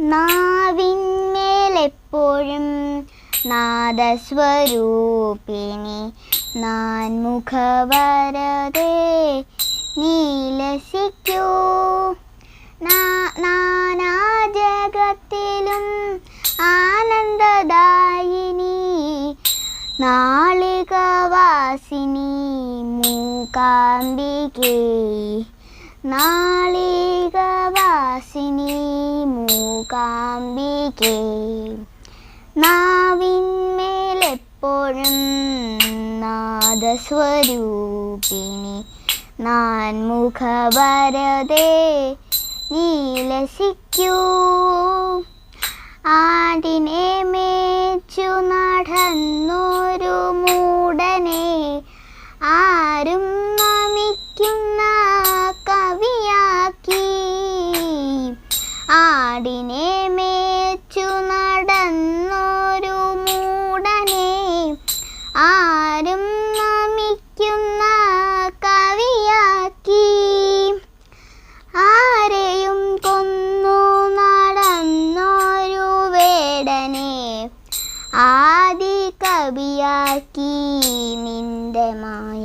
നാവിന്മേലെപ്പോഴും നാദസ്വരൂപിണി. നാൻമുഖവരതേ നീലസിക്കൂ. നാനാ നാനാജഗത്തിലും ആനന്ദദായിനി. നാളികവാസിനി മൂകാംബികേ. നാളികവാസിനി മൂകാംബികേ. നാവിന്മേലെപ്പോഴും നാദസ്വരൂപിണി. നാൻമുഖവരതേ നീലസിക്കൂ. ആടിനെ മേച്ചു നടന്നൊരു കവിയാക്കി നിന്റെ മായ.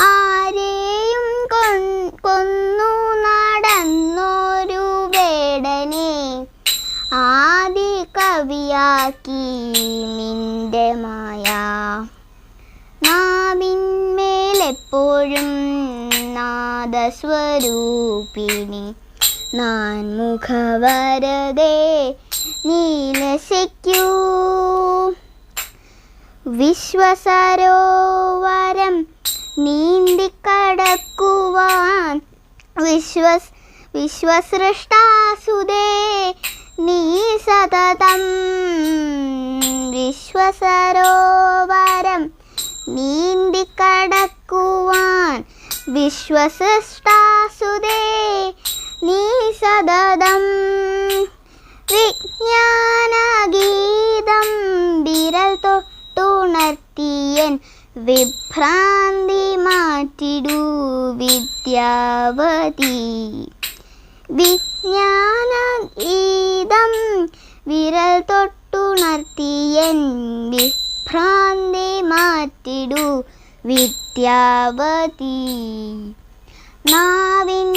ആരെയും കൊന്നു നടന്നൊരു വേടനെ ആദി കവിയാക്കി നിന്റെ മായ. നാവിന്മേലെപ്പോഴും നാദസ്വരൂപിണി. നാൻ മുഖവരതേ നീലശിക്കൂ. വിശ്വസരോവരം നീന്തിക്കടക്കുവാൻ. വിശ്വസ് വിശ്വസൃഷ്ടാസുതേ നീ സതതം. വിശ്വസരോവരം നീന്തിക്കടക്കുവാൻ. വിശ്വസൃഷ്ടാസുതേ നീ സതതം. വിജ്ഞാനഗീതം തൊട്ടുണർത്തിയൻ വിഭ്രാന്തി മാറ്റിടൂ വിദ്യാവതി. വിജ്ഞാന ഗീതം വിരൽ തൊട്ടുണർത്തിയൻ വിഭ്രാന്തി മാറ്റിടൂ വിദ്യാവതി. നാവിൻ